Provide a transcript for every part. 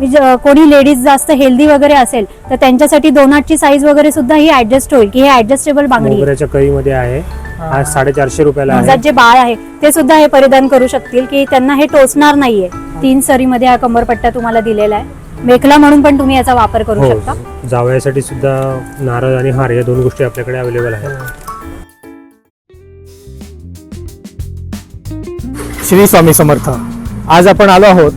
कोणी लेडीज जास्त हेल्दी वगैरे असेल तर त्यांच्यासाठी दोन आठची साईज वगैरे सुद्धा ही ऍडजस्ट होईल की हे ऍडजस्टेबल बांगडी. कळीमध्ये आहे. हा. साडेचारशे रुपयाला जे बाळ आहे ते सुद्धा हे परिधान करू शकतील की त्यांना हे टोचणार नाहीये. तीन सरीमध्ये हा कमरपट्टा तुम्हाला दिलेला आहे. मेखला म्हणून पण तुम्ही याचा वापर करू हो. शकता. जावयासाठी सुद्धा नारळ आणि हार या दोन गोष्टी आपल्याकडे अवेलेबल आहेत. श्री स्वामी समर्थ आज आपण आलो आहोत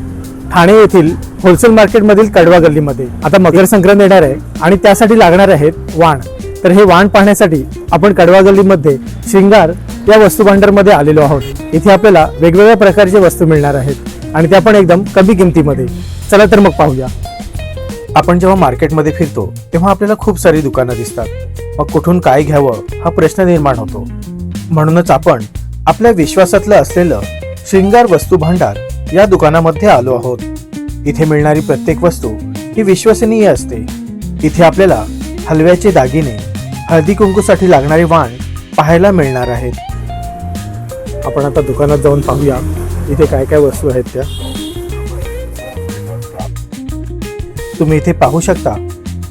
ठाणे येथील होलसेल मार्केटमधील कडवा गल्लीमध्ये. आता मकर संक्रांत येणार आहे आणि त्यासाठी लागणार आहेत वाण. तर हे वाण पाहण्यासाठी आपण कडवा गल्लीमध्ये श्रृंगार या वस्तू भांडारमध्ये आलेलो आहोत. इथे आपल्याला वेगवेगळ्या प्रकारचे वस्तू मिळणार आहेत आणि त्या पण एकदम कमी किमतीमध्ये. चला तर मग पाहूया. आपण जेव्हा मार्केटमध्ये फिरतो तेव्हा आपल्याला खूप सारी दुकानं दिसतात. मग कुठून काय घ्यावं हा प्रश्न निर्माण होतो. म्हणूनच आपण आपल्या विश्वासातलं असलेलं शृंगार वस्तू भांडार या दुकानामध्ये आलो आहोत. इथे मिळणारी प्रत्येक वस्तू ही विश्वसनीय असते. इथे आपल्याला हलव्याचे दागिने हळदी कुंकूसाठी लागणारे वाण पाहायला मिळणार आहेत. आपण आता दुकानात जाऊन पाहूया इथे काय काय वस्तू आहेत त्या. तुम्ही इथे पाहू शकता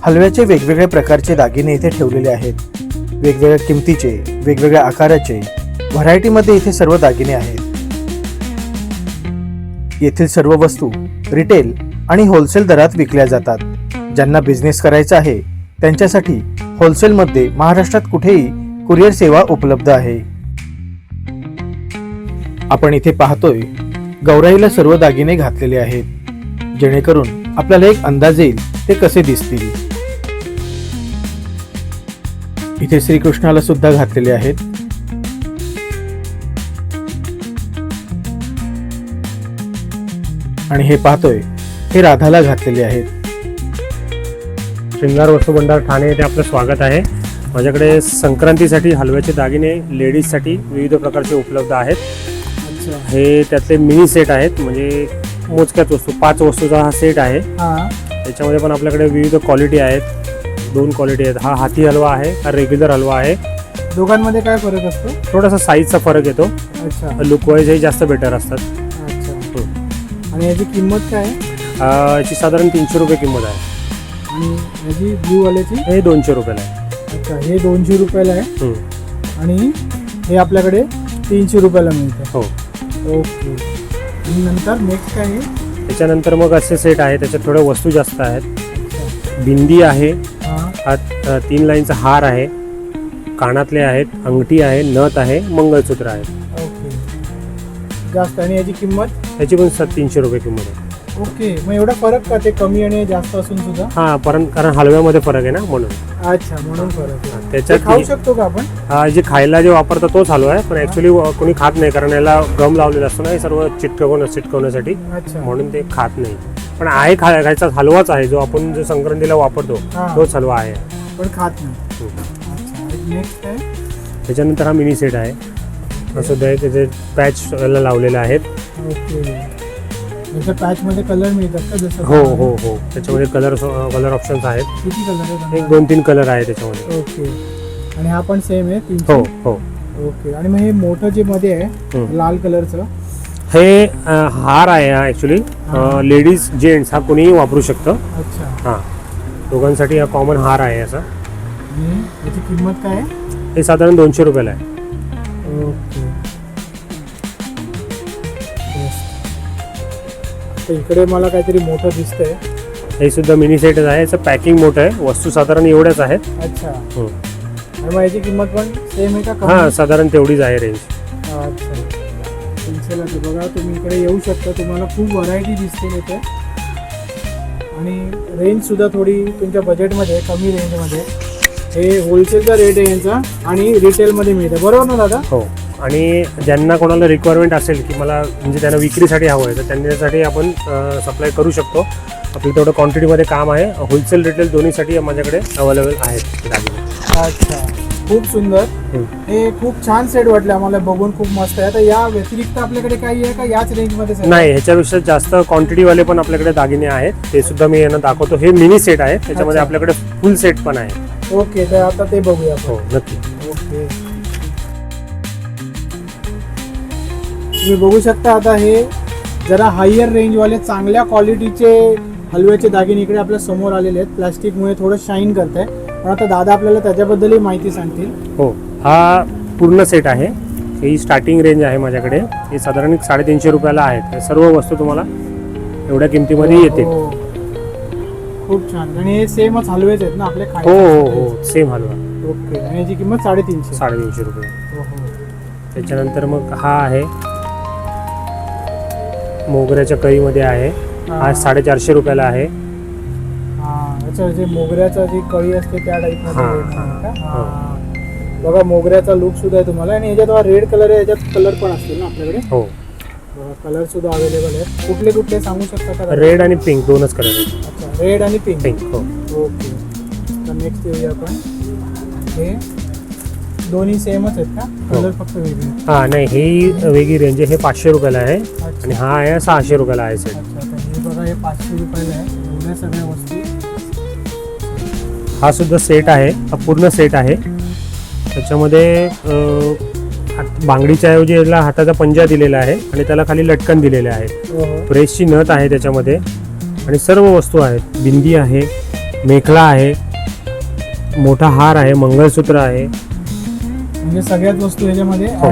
हलव्याचे वेगवेगळ्या प्रकारचे दागिने इथे ठेवलेले आहेत. वेगवेगळ्या किमतीचे वेगवेगळ्या आकाराचे व्हरायटीमध्ये इथे सर्व दागिने आहेत. येथील सर्व वस्तू रिटेल आणि होलसेल दरात विकल्या जातात. ज्यांना बिझनेस करायचा आहे त्यांच्यासाठी होलसेलमध्ये महाराष्ट्रात कुठेही कुरिअर सेवा उपलब्ध आहे. आपण इथे पाहतोय गौराईला सर्व दागिने घातलेले आहेत. जेणेकरून आपल्याला एक अंदाज येईल ते कसे दिसतील. इथे श्रीकृष्णाला सुद्धा घातलेले आहेत. आणि हे पाहतोय हे राधाला घातलेले आहेत. शृंगार वस्तू भंडार ठाणे येथे आपलं स्वागत आहे. माझ्याकडे संक्रांतीसाठी हलव्याचे दागिने लेडीजसाठी विविध प्रकारचे उपलब्ध आहेत. हे त्यातले मिनी सेट आहेत म्हणजे मोजक्यात वस्तू पाच वस्तूचा हा सेट आहे. त्याच्यामध्ये पण आपल्याकडे विविध क्वालिटी आहेत. दोन क्वालिटी आहेत. हा हाती हलवा आहे हा रेग्युलर हलवा आहे. दोघांमध्ये काय फरक असतो? थोडासा साईजचा फरक येतो. अच्छा. लुक वाईजही जास्त बेटर असतात. आणि याची किंमत काय आहे? अं, याची साधारण तीनशे रुपये किंमत आहे. आणि याची ब्लू वाल्याची? हे दोनशे रुपयाला आहे. अच्छा हे दोनशे रुपयाला आहे. हम्म. आणि हे आपल्याकडे तीनशे रुपयाला मिळतं. हो. ओके. आणि नंतर नेक्स्ट काय आहे? त्याच्यानंतर मग असे सेट आहे त्याच्यात थोड्या वस्तू जास्त आहेत. बिंदी आहे. हां. अ, तीन लाईनचा हार आहे. कानातले आहेत अंगठी आहे नथ आहे मंगळसूत्र आहे. जास्त आणि याची किंमत? त्याची पण स तीनशे रुपये किंमत आहे. ओके मग एवढा फरक का ते कमी आणि जास्त असून सुद्धा? हा परं कारण हलव्यामध्ये फरक आहे ना म्हणून. अच्छा म्हणून फरक आहे. ते त्याच्यात खाऊ शकतो का आपण? हा जे खायला जे वापरतात तोच हलवा आहे पण ऍक्च्युली कोणी खात नाही कारण याला गम लावलेला असतो ना हे सर्व चिटकवून चिटकवण्यासाठी. अच्छा. म्हणून ते खात नाही. पण आहे खा खायचा हलवाच आहे जो आपण जो संक्रांतीला वापरतो हा. तोच हलवा आहे. पण खात नाही. हम्म. अच्छा नेक्स्ट आहे त्याच्यानंतर हा मिनी सेट आहे. असं त्याचे पॅच लावलेले आहेत. ओके. कलर मिळतात का जसं हो हो हो. त्याच्यामध्ये कलर कलर ऑप्शन्स आहेत. किती कलर एक दोन तीन कलर आहे त्याच्यामध्ये. ओके. आणि हा पण सेम आहे हो हो. ओके. आणि मग हे मोठं जे मध्ये आहे. लाल कलरचं हे हार आहे हा ॲक्च्युली लेडीज जेंट्स हा कोणीही वापरू शकतं. अच्छा. हां. दोघांसाठी हा कॉमन हार आहे असा. आणि याची किंमत काय आहे? हे साधारण दोनशे रुपयाला आहे. ओके. तर इकडे मला काहीतरी मोठं दिसतंय. हे सुद्धा मिनी सेटच आहे. याचं पॅकिंग मोठं आहे. वस्तू साधारण एवढ्याच आहेत. अच्छा. आणि मग याची किंमत पण सेम आहे का कमी? हां साधारण तेवढीच आहे रेंज अच्छा. पेन्सिल आहे बघा तुम्ही इकडे येऊ शकता. तुम्हाला खूप व्हरायटी दिसतील इथे. आणि रेंज सुद्धा थोडी तुमच्या बजेटमध्ये कमी रेंजमध्ये हे होलसेलचा रेट आहे यांचा आणि रिटेलमध्ये मिळतं. बरोबर ना दादा? हो. आणि ज्यांना कोणाला रिक्वायरमेंट असेल की मला म्हणजे त्यांना विक्रीसाठी हवं आहे तर त्यांच्यासाठी आपण सप्लाय करू शकतो. आपलं तेवढं क्वांटिटीमध्ये काम आहे. होलसेल रिटेल दोन्हीसाठी माझ्याकडे अवेलेबल आहेत. अच्छा. खूप सुंदर. हे खूप छान सेट वाटले आम्हाला बघून खूप मस्त आहे. आता या व्यतिरिक्त आपल्याकडे काही आहे का? याच रेंजमध्ये नाही ह्याच्यापेक्षा जास्त क्वांटिटीवाले पण आपल्याकडे दागिने आहेत. ते सुद्धा मी यांना दाखवतो. हे मिनी सेट आहे. त्याच्यामध्ये. आपल्याकडे फुल सेट पण आहे. ओके तर आता ते बघूया हो नक्की. ओके तुम्ही बघू शकता आता हे जरा हायर रेंजवाले चांगल्या क्वालिटीचे हलव्याचे दागिने इकडे आपल्यासमोर आलेले आहेत. प्लास्टिकमुळे थोडं शाईन करत आहे पण आता दादा आपल्याला त्याच्याबद्दलही माहिती सांगतील. हो हा पूर्ण सेट आहे. ही स्टार्टिंग रेंज आहे माझ्याकडे. ही साधारण साडेतीनशे रुपयाला आहेत हे सर्व वस्तू तुम्हाला एवढ्या किमतीमध्ये येतील हो. खूप छान. आणि हे सेमच हलवेच आहेत ना आपले हो हो हो. सेम हलवा. ओके. आणि याची किंमत साडेतीनशे. साडेतीनशे रुपये. हो, हो. त्याच्यानंतर मग हा आहे. मोगऱ्याच्या कळीमध्ये आहे. हा. साडेचारशे रुपयाला आहे. हा याचं जे मोगऱ्याचा जी कळी असते त्या टाईप हा, हा, हो. बघा मोगऱ्याचा लुक सुद्धा आहे तुम्हाला आणि याच्यात हा रेड कलर आहे याच्यात कलर पण असतील ना आपल्याकडे? हो. कलर सुद्धा अवेलेबल आहेत कुठले कुठले सांगू शकता का? रेड आणि पिंक दोनच कलर आहेत. अच्छा रेड आणि पिंक पिंक हो. ओके तर नेक्स्ट येऊया आपण. हे दोन्ही सेमच आहेत का? कलर फक्त वेगळे. हा नाही ही वेगळी रेंज आहे. हे पाचशे रुपयाला आहे. आणि अच्छा हा आहे सहाशे रुपयाला आहे सेट अच्छा हे बघा हे पाचशे रुपयाला आहे. एवढ्या सगळ्या वस्तू. हा सुद्धा सेट आहे हा पूर्ण सेट आहे. त्याच्यामध्ये बांगडीच्या ऐवजी याला हाताचा पंजा दिलेला आहे आणि त्याला खाली लटकन दिलेले आहे. प्रेसची नथ आहे त्याच्यामध्ये आणि सर्व वस्तू आहेत. बिंदी आहे मेखला आहे मोठा हार आहे मंगळसूत्र आहे. म्हणजे सगळ्याच वस्तू याच्यामध्ये हो.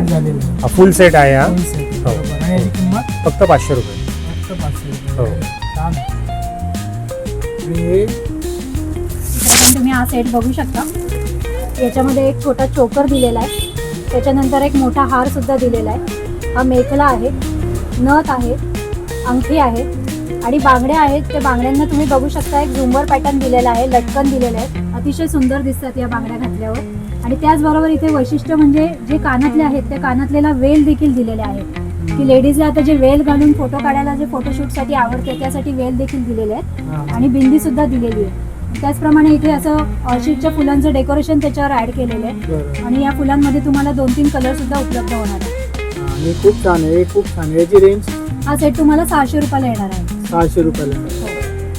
हा फुल सेट आहे हा. हो. किंमत? फक्त पाचशे रुपये. फक्त पाचशे. रुपये. हे पण तुम्ही हा सेट बघू शकता. याच्यामध्ये एक छोटा चोकर दिलेला आहे. त्याच्यानंतर एक मोठा हार सुद्धा दिलेला आहे. हा मेखला आहे नथ आहे अंगठी आहे आणि बांगड्या आहेत. त्या बांगड्यांना तुम्ही बघू शकता एक झुंबर पॅटर्न दिलेला आहे लटकन दिलेलं आहे. अतिशय सुंदर दिसतात या बांगड्या घातल्यावर. आणि त्याचबरोबर इथे वैशिष्ट्य म्हणजे जे कानातले आहेत त्या कानातलेला वेल देखील दिलेले आहेत की लेडीजला आता जे वेल घालून फोटो काढायला जे फोटोशूटसाठी आवडते त्यासाठी वेल देखील दिलेले आहेत. आणि बिंदी सुद्धा दिलेली आहे. त्याचप्रमाणे इथे असं ऑर्चिडच्या फुलांचं डेकोरेशन त्याच्यावर ऍड केलेलं आहे. आणि या फुलांमध्ये तुम्हाला दोन तीन कलर सुद्धा उपलब्ध होणार आहे हा, आणि खूप छान आहे हे खूप छान आहे. याची रेंज हा सेट तुम्हाला सहाशे रुपयाला येणार आहे. सहाशे रुपयाला आहे.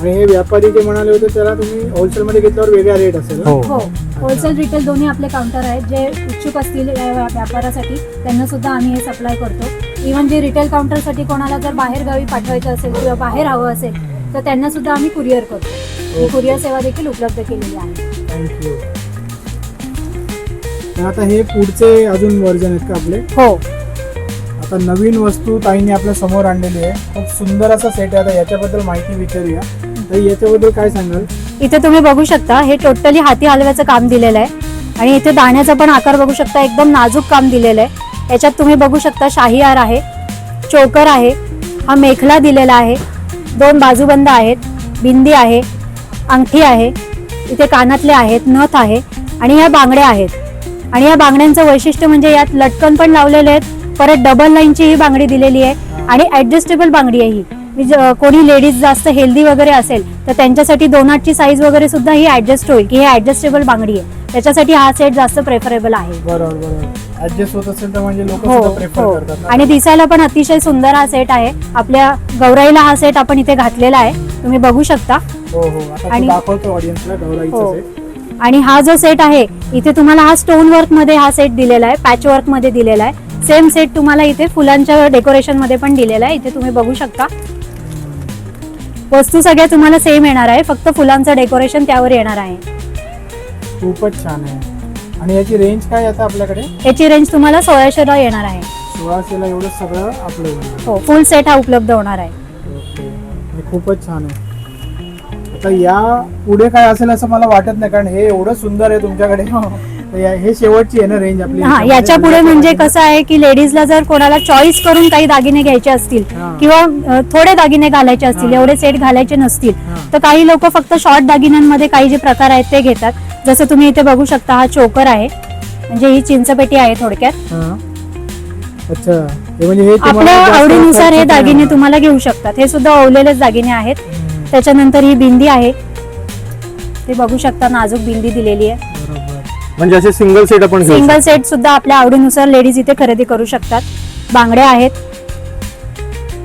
आणि हे व्यापारी जे म्हणाले होते त्याला तुम्ही होलसेलमध्ये घेतल्यावर वेगळा रेट असेल ना? हो. हो. होलसेल रिटेल दोन्ही आपले काउंटर आहेत. जे इच्छुक असतील या व्या- व्यापारासाठी त्यांना सुद्धा आम्ही हे सप्लाय करतो. इव्हन जे रिटेल काउंटरसाठी कोणाला जर बाहेर गावी पाठवायचं असेल किंवा बाहेर हवं असेल तर त्यांना सुद्धा आम्ही कुरिअर करतो. ही. कुरिअर सेवा देखील उपलब्ध केलेली आहे. थँक्यू तर आता हे पुढचे अजून वर्जन आहेत का आपले? हो. आता नवीन वस्तू ताईने आपल्यासमोर आणलेली आहे. खूप सुंदर असा सेट आहे. आता याच्याबद्दल माहिती विचारूया. तर याच्याबद्दल काय सांगाल? इथे तुम्ही बघू शकता हे टोटली हाती हलव्याचं काम दिलेलं आहे. आणि इथे दाण्याचा पण आकार बघू शकता एकदम नाजूक काम दिलेलं आहे. याच्यात तुम्ही बघू शकता शाही हार आहे चोकर आहे हा मेखला दिलेला आहे दोन बाजूबंद आहेत बिंदी आहे अंगठी आहे इथे कानातले आहेत नथ आहे आणि ह्या बांगड्या आहेत. आणि या बांगड्यांचं वैशिष्ट्य म्हणजे यात लटकन पण लावलेले आहेत परत डबल लाईनची ही बांगडी दिलेली आहे आणि ऍडजस्टेबल बांगडी आहे ही. कोणी लेडीज जास्त हेल्दी वगैरे असेल तर त्यांच्यासाठी दोन आठची साईज वगैरे सुद्धा ही ऍडजस्ट होईल की हे ऍडजस्टेबल बांगडी आहे. त्याच्यासाठी हा सेट जास्त प्रेफरेबल आहे. बरोबर बरोबर. ऍडजस्ट होत असेल तर म्हणजे लोक हो प्रेफर हो. करतात ना. आणि दिसायला पण अतिशय सुंदर हा सेट आहे. आपल्या गौराईला हा सेट आपण इथे घातलेला आहे. तुम्ही बघू शकता. हो हो. आता तो आणि- दाखवतो ऑडियन्सला गौराईचा हो. आणि हा जो सेट आहे इथे तुम्हाला हा स्टोन वर्कमध्ये हा सेट दिलेला आहे. पॅच वर्कमध्ये दिलेला आहे. सेम सेट तुम्हाला इथे फुलांच्या डेकोरेशनमध्ये पण दिलेला आहे. इथे तुम्ही बघू शकता. वस्तू सगळ्या तुम्हाला सेम येणार आहे. फक्त फुलांचं डेकोरेशन त्यावर येणार आहे. खूपच छान आहे. आणि याची रेंज काय आता आपल्याकडे? याची रेंज तुम्हाला सोळाशेला येणार आहे. सोळाशेला एवढं सगळं आपलं. हो फुल सेट हा उपलब्ध होणार आहे. ओके. हे खूपच छान आहे. आता या पुढे काय असेल असं मला वाटत नाही कारण हे एवढं सुंदर आहे तुमच्याकडे. तर या- हे शेवटची आहे ना रेंज आपली हा याच्यापुढे म्हणजे कसं आहे की लेडीजला जर कोणाला चॉईस करून काही दागिने घ्यायचे असतील हा. किंवा अ, थोडे दागिने घालायचे असतील हा. एवढे सेट घालायचे नसतील हा. तर काही लोक फक्त शॉर्ट दागिन्यांमध्ये काही जे प्रकार आहेत ते घेतात जसं तुम्ही इथे बघू शकता हा चोकर आहे म्हणजे ही चिंचपेटी आहे थोडक्यात हा. अच्छा हे म्हणजे हे तुम्हाला आपल्या जास्त आवडीनुसार हे नाही दागिने होणार. तुम्हाला घेऊ शकतात हे सुद्धा ओवलेलेच दागिने आहेत हम्म, त्याच्यानंतर ही बिंदी आहे ते बघू शकता नाजूक बिंदी दिलेली आहे म्हणजे असे सिंगल सेट आपण सिंगल सेट सुद्धा आपल्या आवडीनुसार लेडीज इथे खरेदी करू शकतात. बांगड्या आहेत.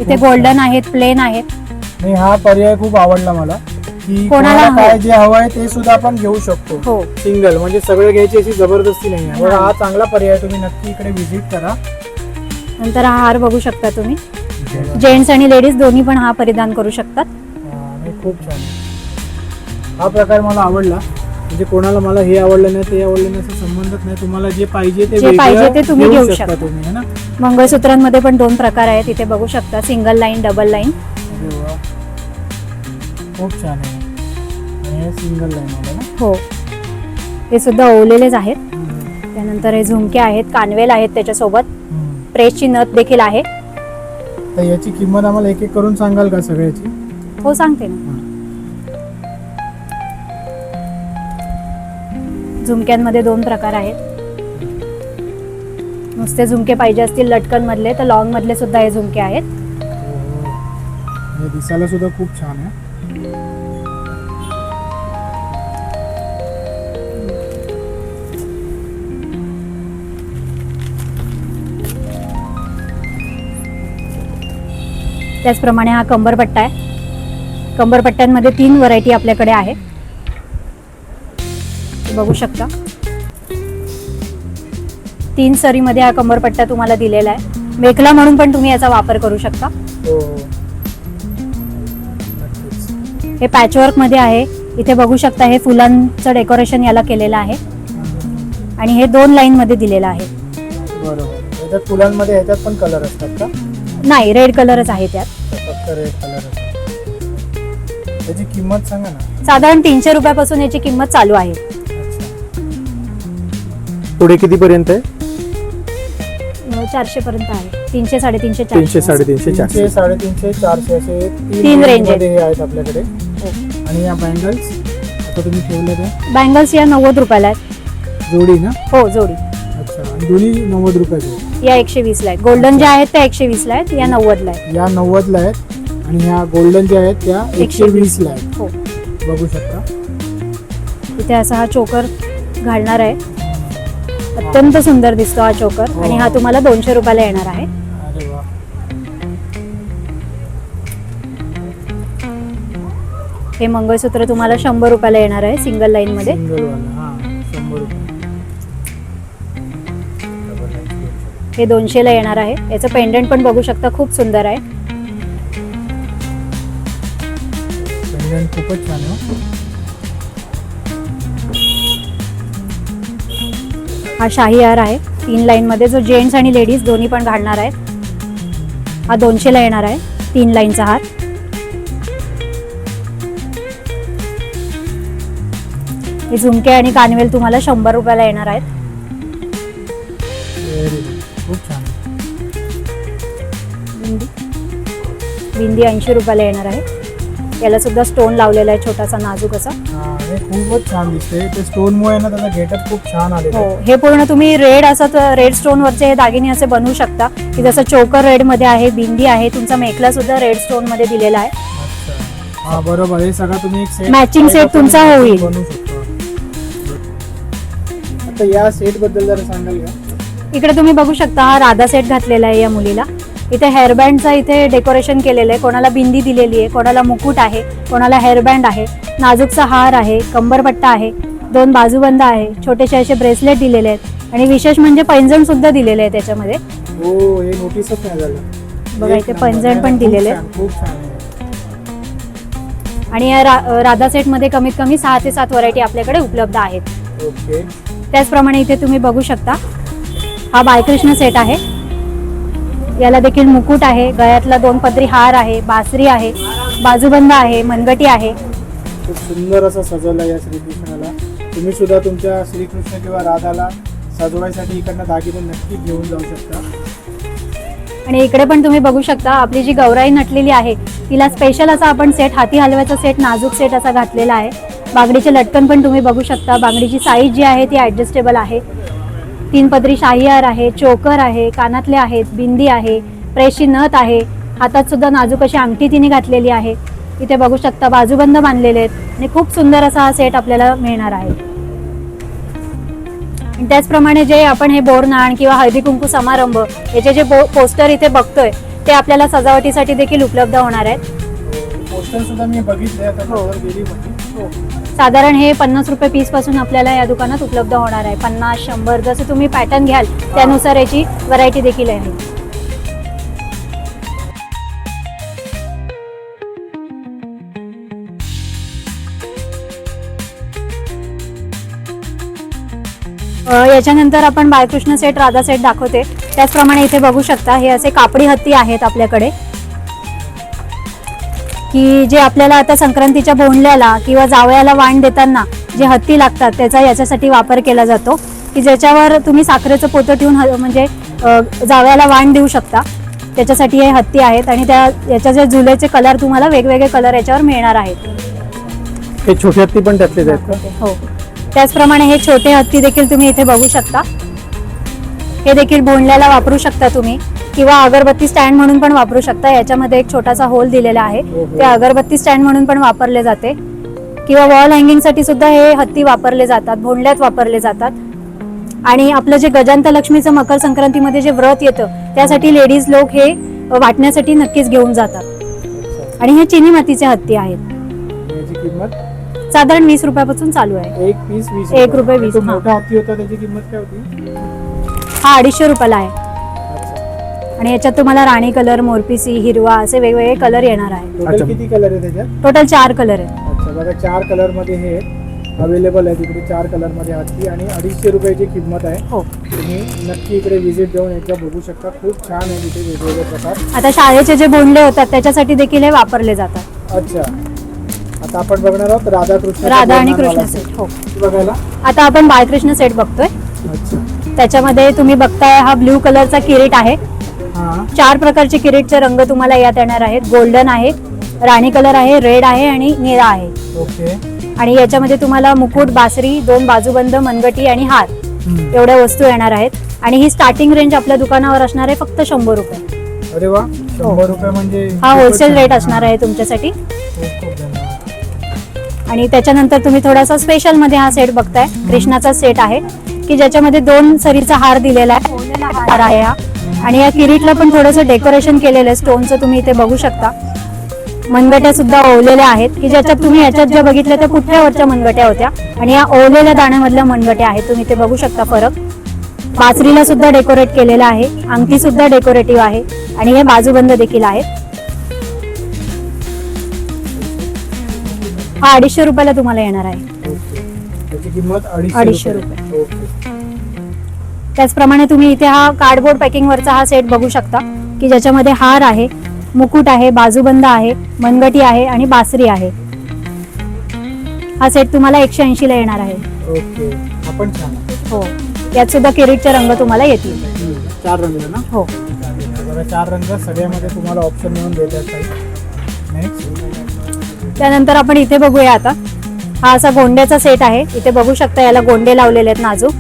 इथे गोल्डन आहेत प्लेन आहेत. नाही हा पर्याय खूप आवडला मला की कोणाला कोणाला काय हवं? जे हवं आहे ते सुद्धा आपण घेऊ शकतो. हो. सिंगल म्हणजे सगळे घ्यायची अशी जबरदस्ती नाही आहे. हा चांगला पर्याय आहे. तुम्ही नक्की इकडे व्हिजिट करा. नंतर हा हार बघू शकता तुम्ही. जेंट्स आणि लेडीज दोन्ही पण हा परिधान करू शकतात. हा, आणि खूप छान. आहे हा प्रकार मला आवडला. म्हणजे कोणाला मला हे आवडलं नाही ते आवडलं नाही असं संबंधच नाही. तुम्हाला जे पाहिजे ते जे पाहिजे ते तुम्ही घेऊ शकता शकता. तुम्ही है ना? मंगळसूत्रांमध्ये पण दोन प्रकार आहेत इथे बघू शकता. सिंगल लाईन डबल लाईन अरे वा. खूप छान आहे. आणि हे सिंगल लाईन आलं ना? हो. हे सुद्धा ओवलेलेच आहेत. हम्म. त्यानंतर हे झुमके आहेत कानवेल आहेत त्याच्यासोबत. हम्म. प्रेसची नथ देखील आहे. तर याची किंमत आम्हाला एक एक करून सांगाल का सगळ्याची? हो सांगते ना. झुमक्यांमध्ये दोन प्रकार आहेत. नुसते झुमके पाहिजे असतील लटकन मधले तर लॉंग मधले सुद्धा हे झुमके आहेत. हो. हे. दिसायला सुद्धा खूप छान आहे. त्याचप्रमाणे हा कंबरपट्टा आहे. कंबरपट्ट्यांमध्ये तीन व्हरायटी आपल्याकडे आहे बघू शकता. तीन सरीमध्ये हा कंबरपट्टा तुम्हाला दिलेला आहे. मेखला म्हणून पण तुम्ही याचा वापर करू शकता. हो. हो पॅचवर्कमध्ये आहे. इथे बघू शकता हे फुलांचं डेकोरेशन याला केलेलं आहे. आणि हे दोन लाईन मध्ये दिलेलं आहे. बरोबर. फुलांमध्ये ह्याच्यात पण कलर असतात का? नाही रेड कलरच आहे त्यात. फक्त रेड कलर त्याची किंमत सांगा ना. साधारण तीनशे रुपयापासून याची किंमत चालू आहे. पुढे कितीपर्यंत आहे? चारशे पर्यंत आहे. तीनशे साडेतीनशे तीनशे चारशे. साडेतीनशे तीनशे चारशे साडेतीनशे चारशे असे तीन range मध्ये हे आहेत आपल्याकडे. आणि या बँगल्स आता तुम्ही ठेवले बँगल्स या नव्वद रुपयाला आहेत. जोडी ना? हो जोडी. अच्छा आणि दोन्ही नव्वद रुपयाचे या एकशे वीसला आहेत. गोल्डन ज्या आहेत त्या एकशे वीसला आहेत या नव्वदला आहेत. या नव्वदला आहेत आणि ह्या गोल्डन ज्या आहेत त्या एकशे वीसला आहेत. हो. बघू शकता. इथे असा हा चोकर घालणार आहे. अत्यंत सुंदर दिसतो हा चोकर आणि हा तुम्हाला दोनशे रुपयाला येणार आहे. हे मंगळसूत्र तुम्हाला शंभर रुपयाला येणार आहे सिंगल लाईन मध्ये. हा हे दोनशेला येणार आहे. याचं पेंडंट पण बघू शकता खूप सुंदर आहे. पेंडंट खूपच छान हो. शाही हार आहे. तीन लाईन मध्ये जो जेंट्स आणि लेडीज दोन्ही पण घालणार आहेत. हा दोनशेला येणार आहे. तीन लाईनचा हार हे झुमके आणि कानवेल तुम्हाला शंभर रुपयाला येणार आहेत. Very good. खूप छान. बिंदी. बिंदी ऐंशी रुपयाला येणार आहे. याला सुद्धा स्टोन लावलेला आहे छोटासा नाजूक असा हा, खूपच छान दिसते ते स्टोनमुळे ना त्याचा गेटअप खूप छान आलेला हो. हे पूर्ण तुम्ही रेड असं रेड स्टोन वरचे हे दागिने असे बनवू शकता. की जसं चोकर रेडमध्ये आहे बिंदी आहे तुमचा मेखला सुद्धा रेड स्टोनमध्ये दिलेला आहे. हा बरोबर. हे सगळं तुम्ही एक सेट तुमचा होईल. बनवू शकतो. आता या सेटबद्दल जरा सांगाल का? इकडे तुम्ही बघू शकता हा राधा सेट घातलेला आहे या मुलीला. इथे हेअरबँडचा इथे डेकोरेशन केलेलं आहे. कोणाला बिंदी दिलेली आहे कोणाला मुकुट आहे कोणाला हेअरबँड आहे नाजूकचा हार आहे कंबरपट्टा आहे दोन बाजूबंद आहे छोटेसे असे ब्रेसलेट दिलेले आहेत आणि विशेष म्हणजे पैंजण सुद्धा दिलेले आहे त्याच्यामध्ये. हो हे नोटीसच नाही झालं. बघा, इथे. पैंजण पण दिलेले छान, खूप छान. आहे आणि या रा- राधा सेटमध्ये कमीत कमी सहा ते सात व्हरायटी आपल्याकडे उपलब्ध आहेत. त्याचप्रमाणे इथे तुम्ही बघू शकता हा बालकृष्ण सेट आहे. याला देखील मुकुट आहे. गळ्यातला दोन पदरी हार आहे बासरी आहे बाजूबंद आहे मनगटी आहे. खूप सुंदर असं सजवलं या श्रीकृष्णाला. तुम्ही सुद्धा तुमच्या श्रीकृष्ण किंवा राधाला सजवायसाठी इकडनं दागिने नक्की घेऊन जाऊ शकता. आणि इकडे पण तुम्ही बघू शकता आपली जी गौराई नटलेली आहे तिला स्पेशल असा आपण सेट हाती हलव्याचा सेट नाजूक सेट असा घातलेला आहे. बांगडीचे लटकन पण तुम्ही बघू शकता. बांगडीची साईज जी आहे ती ॲडजस्टेबल आहे. तीन पदरी शाही हार आहे चोकर आहे कानातले आहेत बिंदी आहे प्रेसची नथ आहे हातात सुद्धा नाजूक अशी अंगठी तिने घातलेली आहे. इथे बघू शकता बाजूबंद बांधलेले आहेत आणि खूप सुंदर असा हा सेट आपल्याला मिळणार आहे. त्याचप्रमाणे जे आपण हे बोरनाण किंवा हळदी कुंकू समारंभ याचे जे बो पोस्टर इथे बघतोय ते आपल्याला सजावटीसाठी देखील उपलब्ध होणार आहेत. पोस्टर सुद्धा मी बघितले हो. साधारण हे पन्नास रुपये पीसपासून आपल्याला या दुकानात उपलब्ध होणार आहे. पन्नास शंभर जसं तुम्ही पॅटर्न घ्याल त्यानुसार याची व्हरायटी देखील आहे. याच्यानंतर आपण बाळकृष्ण सेट राधा सेट दाखवते. त्याचप्रमाणे इथे बघू शकता हे असे कापडी हत्ती आहेत आपल्याकडे. की जे आपल्याला आता संक्रांतीच्या बोंडल्याला किंवा जावयाला वाण देताना जे हत्ती लागतात त्याचा याच्यासाठी वापर केला जातो. की ज्याच्यावर तुम्ही साखरेचं पोतं ठेवून ह- म्हणजे जावयाला वाण देऊ शकता. त्याच्यासाठी हे हत्ती आहेत आणि त्या याच्या जे जुलेचे कलर तुम्हाला वेगवेगळे कलर याच्यावर मिळणार आहेत. हे छोटी हत्ती पण का? हो. त्याचप्रमाणे हे छोटे हत्ती देखील तुम्ही इथे बघू शकता. हे देखील बोंडल्याला वापरू शकता तुम्ही. किंवा अगरबत्ती स्टँड म्हणून पण वापरू शकता. याच्यामध्ये एक छोटासा होल दिलेला आहे. ते अगरबत्ती स्टँड म्हणून पण वापरले जाते. किंवा वॉल हँगिंगसाठी सुद्धा हे हत्ती वापरले जातात. भोंडल्यात वापरले जातात. आणि आपलं जे गजांत लक्ष्मीचं मकर संक्रांतीमध्ये जे व्रत येतं त्यासाठी लेडीज लोक हे वाटण्यासाठी नक्कीच घेऊन जातात. आणि हे चिनी मातीचे हत्ती आहेत. साधारण वीस रुपयापासून चालू आहे. एक पीस वीस एक रुपये. वीस, हा. मोठा हत्ती होता त्याची किंमत काय होती? हा अडीचशे रुपयाला आहे. आणि याच्यात तुम्हाला राणी कलर मोरपिसी हिरवा असे वेगवेगळे कलर येणार आहे टोटल अच्छा. किती कलर आहे त्याच्यात? टोटल चार कलर आहे अच्छा बघा चार कलरमध्ये हे अवेलेबल आहे. तिकडे चार कलरमध्ये हत्ती आणि अडीचशे रुपयाची किंमत आहे. हो. तुम्ही नक्की इकडे व्हिजिट देऊन एकदा बघू शकता. खूप छान आहे तिथे वेगवेगळे प्रकार. आता शाळेचे जे बोंडले होतात त्याच्यासाठी देखील हे वापरले जातात. अच्छा. आता आपण बघणार आहोत राधाकृष्ण राधा आणि कृष्ण सेट हो. बघायला? आता आपण बाळकृष्ण सेट बघतोय. अच्छा. त्याच्यामध्ये तुम्ही बघताय हा ब्ल्यू कलरचा किरीट आहे. चार प्रकारचे किरीटचे रंग तुम्हाला यात येणार आहेत. गोल्डन आहे राणी कलर आहे रेड आहे आणि निळा आहे. ओके आणि याच्यामध्ये तुम्हाला मुकुट बासरी दोन बाजूबंद मनगटी आणि हार एवढ्या वस्तू येणार आहेत. आणि ही स्टार्टिंग रेंज आपल्या दुकानावर असणार आहे फक्त शंभर रुपये. अरे वा शंभर रुपये म्हणजे हा होलसेल. रेट असणार आहे तुमच्यासाठी. खूप खूप धन्यवाद. आणि त्याच्यानंतर तुम्ही थोडासा स्पेशलमध्ये हा सेट बघताय. कृष्णाचा सेट आहे की ज्याच्यामध्ये दोन सरीचा हार दिलेला आहे. हार आहे हा. आणि या किरीटला पण थोडंसं डेकोरेशन केलेलं आहे. स्टोनचं तुम्ही इथे बघू शकता. मनगट्या सुद्धा ओवलेल्या आहेत. की ज्याच्यात तुम्ही याच्यात ज्या बघितल्या त्या पुठ्यावरच्या मनगट्या होत्या? आणि या ओवलेल्या दाण्यामधल्या मनगट्या आहेत. तुम्ही ते बघू शकता फरक. बासरीला सुद्धा डेकोरेट केलेलं आहे. अंगठी सुद्धा डेकोरेटिव्ह आहे. आणि हे बाजूबंद देखील आहेत. हा अडीचशे रुपयाला तुम्हाला येणार आहे. अडीचशे रुपये. त्याचप्रमाणे तुम्ही इथे हा कार्डबोर्ड पॅकिंग वरचा हा सेट बघू शकता की ज्याच्यामध्ये हार आहे मुकुट आहे बाजूबंद आहे मनगटी आहे आणि बासरी आहे. हा सेट तुम्हाला एकशे ऐंशी ला येणार आहे. ओके आपण छान आहे. हो यात सुद्धा किरीटचे रंग तुम्हाला येतील. चार रंग ना? हो. बघा चार रंग सगळ्यामध्ये तुम्हाला ऑप्शन मिळून देतात काही नेक्स्ट त्यानंतर आपण इथे बघूया आता. हा असा गोंड्याचा सेट आहे. इथे बघू शकता याला गोंडे लावलेले आहेत नाजूक.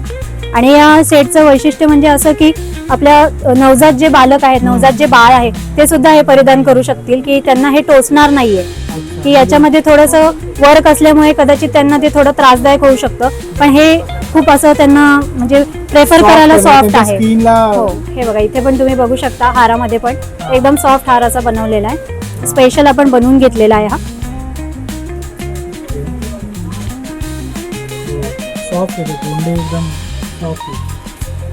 आणि या सेटचं वैशिष्ट्य म्हणजे असं की आपल्या नवजात जे बालक आहेत नवजात जे बाळ आहे ते सुद्धा हे परिधान करू शकतील की त्यांना हे टोचणार नाहीये. की याच्यामध्ये थोडंसं वर्क असल्यामुळे कदाचित त्यांना ते थोडं त्रासदायक होऊ शकतं. पण हे खूप असं त्यांना म्हणजे प्रेफर करायला सॉफ्ट आहे. स्किनला हो हे बघा इथे पण तुम्ही बघू शकता हारामध्ये पण एकदम सॉफ्ट हार असा बनवलेला आहे. स्पेशल आपण बनवून घेतलेला आहे हा. सॉफ्ट एकदम येते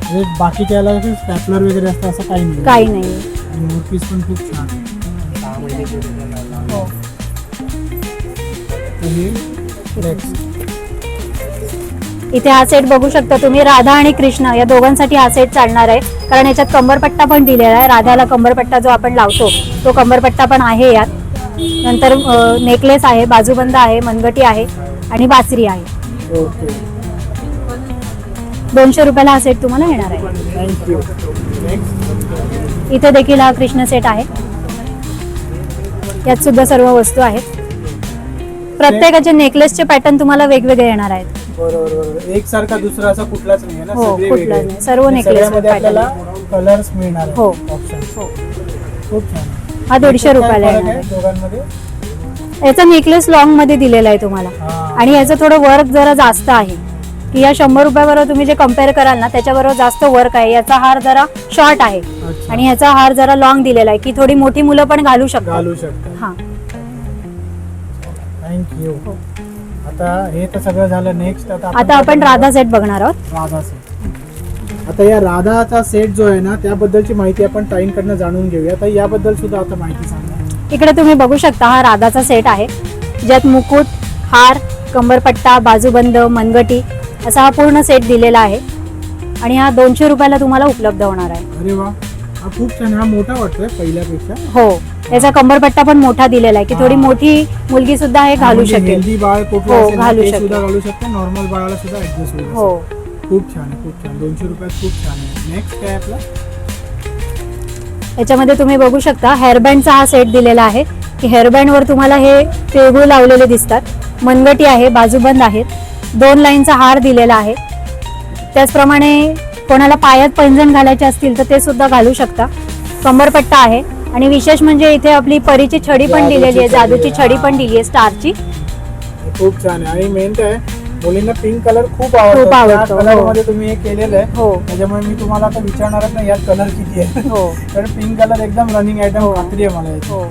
म्हणजे बाकीच्या याला स्टॅपलर वगैरे असतं असं काही नाही. काही नाही. आणि पण खूप छान आहे. हो. तर हे next. इथे हा सेट बघू शकता तुम्ही. राधा आणि कृष्ण या दोघांसाठी हा सेट चालणार आहे. कारण याच्यात कंबरपट्टा पण दिलेला आहे. राधाला कंबरपट्टा जो आपण लावतो तो कंबरपट्टा पण आहे यात. नंतर नेकलेस आहे बाजूबंद आहे मनगटी आहे आणि बासरी आहे. ओके. दोनशे रुपयाला हा सेट तुम्हाला येणार आहे. थँक्यू इथे देखील हा कृष्ण सेट आहे. यात सुद्धा सर्व वस्तू आहेत. प्रत्येकाचे नेकलेसचे पॅटर्न तुम्हाला वेगवेगळे येणार आहेत. बरोबर बरोबर. एकसारखा दुसरा असा कुठलाच नाही आहे ना? हो, सगळे कुठलाच वेगळे. नाही. सर्व necklace सगळ्यामध्ये pattern. आपल्याला कलर्स मिळणार हो. खूप छान. हा दीडशे काय रुपयाला फरक येणार आहे आहे. दोघांमध्ये? याचा नेकलेस लॉंगमध्ये दिलेला आहे तुम्हाला. हा. आणि याचं थोडं वर्क जरा जास्त आहे. की या शंभर रुपयाबरोबर तुम्ही जे कंपेअर कराल ना त्याच्याबरोबर जास्त वर्क आहे. याचा हार जरा शॉर्ट आहे. आणि याचा हार जरा लॉंग दिलेला आहे की थोडी मोठी मुलं पण घालू शकतात. घालू शकता हा. थँक्यू आता हे तर सगळं झालं नेक्स्ट आता आता आपण राधा सेट बघणार आहोत. राधा सेट आता या राधाचा सेट जो आहे ना त्याबद्दलची माहिती आपण ताईंकडनं जाणून घेऊया. तर याबद्दल सुद्धा आता माहिती सांगा. इकडे तुम्ही बघू शकता हा राधाचा सेट आहे. ज्यात मुकुट हार कंबरपट्टा बाजूबंद मनगटी असा हा पूर्ण सेट दिलेला आहे. आणि हा दोनशे रुपयाला तुम्हाला उपलब्ध होणार आहे. अरे वा. हा खूप छान. हा मोठा वाटतोय पहिल्यापेक्षा. हो. याचा कंबरपट्टा पण मोठा दिलेला आहे की थोडी. मोठी मुलगी सुद्धा हे घालू शकेल. हेल्दी बाळ कुठलं हो, असेल ना, घालू ते शकेल. सुद्धा घालू शकते नॉर्मल बाळाला सुद्धा ऍडजस्ट होईल हो. खूप छान आहे खूप छान. दोनशे रुपयात खूप छान आहे. नेक्स्ट काय आपला? याच्यामध्ये तुम्ही बघू शकता हेअरबँडचा हा सेट दिलेला आहे. की हेअरबँडवर तुम्हाला हे तिळगुळ लावलेले दिसतात. मनगटी आहे बाजूबंद आहेत. दोन लाईनचा हार दिलेला आहे. त्याचप्रमाणे कोणाला पायात पैंजण घालायचे असतील तर ते सुद्धा घालू शकता. कमरपट्टा आहे. आणि विशेष म्हणजे इथे आपली परीची छडी पण दिलेली आहे. जादूची छडी. पण दिली आहे स्टारची. खूप छान आहे. आणि मेन काय मुलींना पिंक कलर खूप खूप आवडतो. कलर हो. मध्ये तुम्ही हे केलेलं आहे. हो. त्याच्यामुळे मी तुम्हाला आता विचारणारच नाही यात कलर किती आहे. हो. तर पिंक कलर एकदम रनिंग आयटम खात्री आहे मला हो.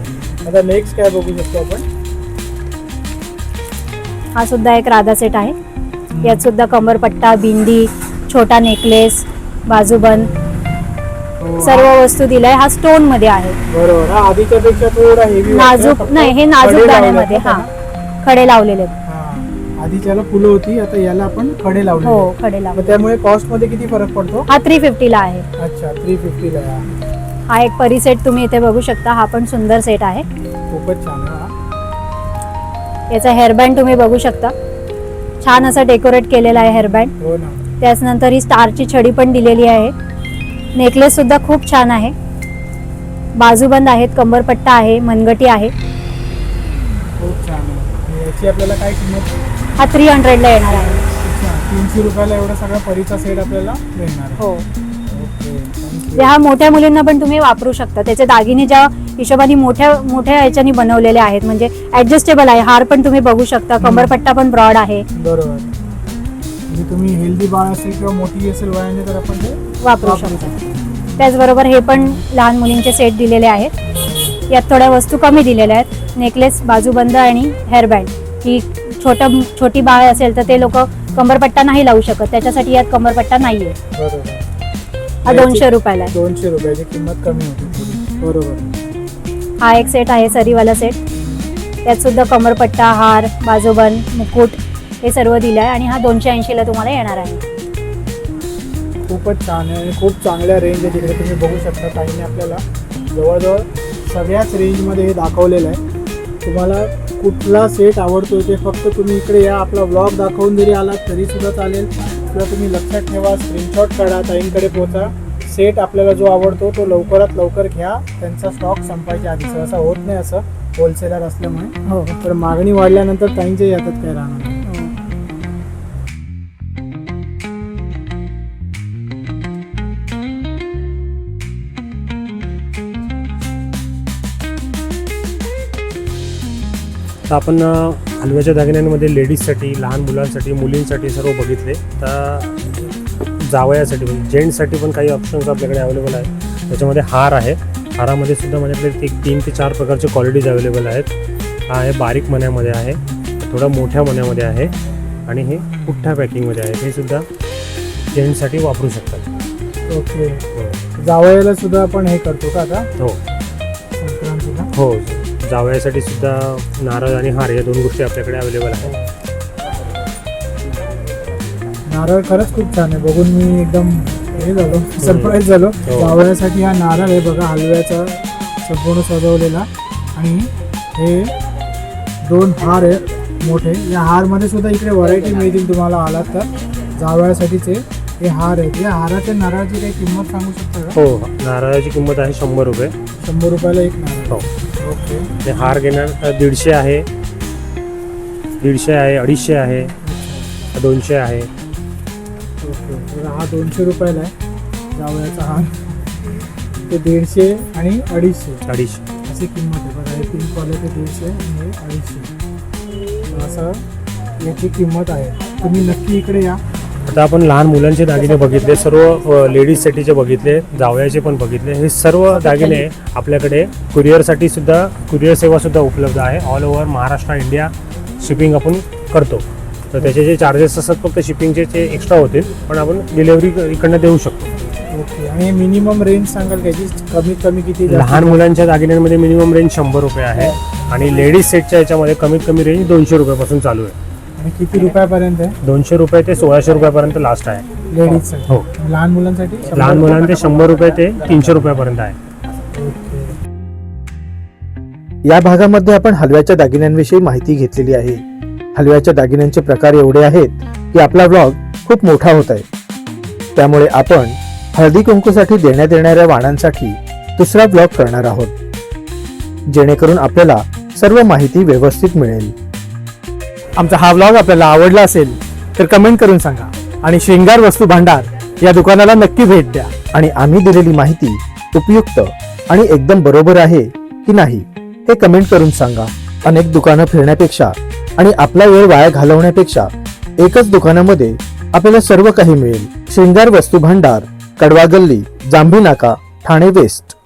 आता नेक्स्ट काय बघू शकतो आपण? हा सुद्धा एक राधा सेट आहे. यात सुद्धा कमरपट्टा बिंदी छोटा नेकलेस बाजूबंद हो, सर्व वस्तू दिलाय. हा स्टोनमध्ये आहे. बरोबर. हा आधीच्या पेक्षा थोडा हेवी नाजूक नाही हे नाजूक गाण्यामध्ये हा. खडे लावलेले आहेत. आधीच्याला फुलं होती आता याला आपण खडे लावले हो खडे लावले मग त्यामुळे कॉस्टमध्ये किती फरक पडतो? हा थ्री फिफ्टीला आहे. अच्छा थ्री फिफ्टीला हा एक परी सेट तुम्ही इथे बघू शकता. हा पण सुंदर सेट आहे. खूपच छान हा. याचा हेअरबँड तुम्ही बघू शकता. छान असं डेकोरेट केलेला आहे हेअरबँड हो ना. त्याचनंतर ही स्टारची छडी पण दिलेली आहे. नेकलेस सुद्धा खूप छान आहे. बाजूबंद आहेत कंबरपट्टा आहे मनगटी आहे. खूप छान आहे. आणि याची आपल्याला काय किंमत? हा थ्री हंड्रेडला येणार आहे. अच्छा तीनशे रुपयाला एवढा सगळा परीचा सेट आपल्याला मिळणार आहे. हो. Okay thank you. ह्या मोठ्या मुलींना पण तुम्ही वापरू शकता. त्याचे दागिने ज्या हिशोबाने मोठ्या मोठ्या ह्याच्यानी बनवलेले आहेत. म्हणजे ऍडजस्टेबल आहे. हार पण तुम्ही बघू शकता. कंबरपट्टा पण ब्रॉड आहे. बरोबर. म्हणजे तुम्ही हेल्दी बाळ असेल किंवा मोठी असेल वयाने तर आपण ते वापरू शकता. त्याचबरोबर हे पण लहान मुलींचे सेट दिलेले आहेत. यात थोड्या वस्तू कमी दिलेल्या आहेत. नेकलेस बाजूबंद आणि हेअरबँड ही छोटं छोटी बाळ असेल तर ते लोक कंबरपट्टा नाही लावू शकत. त्याच्यासाठी यात कंबरपट्टा नाहीये. बरोबर. हा दोनशे रुपयाला आहे. दोनशे रुपयाची किंमत कमी होती. बरोबर. हा एक सेट आहे सरीवाला सेट त्यात सुद्धा कमरपट्टा हार बाजूबंद मुकुट हे सर्व दिलं आहे आणि हा दोनशे ऐंशीला तुम्हाला येणार आहे. खूपच छान आहे आणि खूप चांगल्या रेंज आहे तिकडे. तुम्ही बघू शकता ताईने आपल्याला जवळजवळ सगळ्याच रेंजमध्ये हे दाखवलेलं आहे. तुम्हाला कुठला सेट आवडतो ते फक्त तुम्ही इकडे या. आपला ब्लॉग दाखवून जरी आलात तरी सुद्धा चालेल. किंवा तुम्ही लक्षात ठेवा स्क्रीनशॉट काढा ताईंकडे पोचा. सेट आपल्याला जो आवडतो तो लवकरात लवकर घ्या. त्यांचा स्टॉक संपायच्या आधी. सहसा होत नाही असं होलसेलर असल्यामुळे. हो. तर मागणी वाढल्यानंतर ताईंच्या याच्यात काय राहणार. नाही. तर आपण हलव्याच्या दागिन्यांमध्ये लेडीजसाठी लहान मुलांसाठी मुलींसाठी सर्व बघितले. तर जावयासाठी म्हणजे जेंट्ससाठी पण काही ऑप्शन्स आपल्याकडे अवेलेबल आहेत. त्याच्यामध्ये हार आहे. हारामध्ये सुद्धा माझ्याकडे एक तीन ते चार प्रकारचे क्वालिटीज अवेलेबल आहेत. हा आहे बारीक मण्यामध्ये आहे. थोडा मोठ्या मण्यामध्ये आहे. आणि हे पुठ्ठ्या पॅकिंगमध्ये आहे. हे सुद्धा जेंट्ससाठी वापरू शकतात. ओके. हो. जावयाला सुद्धा आपण हे करतो का आता? हो. हो. जावयासाठी सुद्धा नारळ आणि हार या दोन गोष्टी आपल्याकडे अवेलेबल आहेत. नारळ खरंच खूप छान आहे. बघून मी एकदम हे झालो सरप्राईज झालो. हो. जावयासाठी हा नारळ आहे बघा हलव्याचा संपूर्ण सजवलेला. आणि हे दोन हार आहेत मोठे. या हारमध्ये सुद्धा इकडे व्हरायटी मिळतील तुम्हाला आलात तर. जावयासाठीचे हे हार आहेत. या हाराच्या नारळाची काही किंमत सांगू शकता का? हो नारळाची किंमत आहे शंभर रुपये. शंभर रुपयाला एक नारळ. हो. ओके. हे हार घेणार दीडशे आहे. दीडशे आहे अडीचशे आहे. दोनशे आहे. ओके हा दोनशे रुपयाला आहे. जावयाचा हार ते दीडशे आणि अडीचशे. अडीचशे. अशी किंमत आहे. बघा हे पिंक वाले ते दीडशे आणि अडीचशे. असं याची किंमत आहे. तुम्ही नक्की इकडे या. आता आपण लहान मुलांचे दागिने बघितले सर्व लेडीजसाठीचे बघितले जावयाचे पण बघितले. हे सर्व दागिने आपल्याकडे कुरिअरसाठी सुद्धा कुरिअर सेवा सुद्धा उपलब्ध आहे. All over Maharashtra India shipping आपण करतो. तर त्याचे जे चार्जेस असतात फक्त शिपिंगचे ते एक्स्ट्रा होतील. पण आपण डिलेवरी इकडनं देऊ शकतो. ओके आणि मिनिमम रेंज सांगाल का? याची कमीत कमी किती लहान? मुलांच्या दागिन्यांमध्ये मिनिमम रेंज शंभर रुपये आहे. आणि लेडीज सेटच्या याच्यामध्ये कमीत कमी रेंज दोनशे रुपयापासून चालू आहे. आणि किती रुपयापर्यंत आहे? दोनशे रुपये ते सोळाशे रुपयापर्यंत लास्ट आहे. लेडीजसाठी हो. लहान मुलांसाठी? शंभर लहान मुलांना ते शंभर रुपये ते तीनशे रुपयापर्यंत आहे. या भागामध्ये आपण हलव्याच्या दागिन्यांविषयी माहिती घेतलेली आहे. हलव्याच्या दागिन्यांचे प्रकार एवढे आहेत की आपला ब्लॉग खूप मोठा होत आहे. त्यामुळे आपण हळदी कुंकूसाठी देण्यात येणाऱ्या वाणांसाठी दुसरा ब्लॉग करणार आहोत. जेणेकरून आपल्याला सर्व माहिती व्यवस्थित मिळेल. आमचा हा ब्लॉग आपल्याला आवडला असेल तर कमेंट करून सांगा आणि श्रृंगार वस्तू भांडार या दुकानाला नक्की भेट द्या. आणि आम्ही दिलेली माहिती उपयुक्त आणि एकदम बरोबर आहे की नाही हे कमेंट करून सांगा. अनेक दुकानं फिरण्यापेक्षा आणि आपला वेळ वाया घालवण्यापेक्षा एकच दुकानामध्ये आपल्याला सर्व काही मिळेल. श्रृंगार वस्तू भांडार कडवा गल्ली जांभी नाका ठाणे वेस्ट.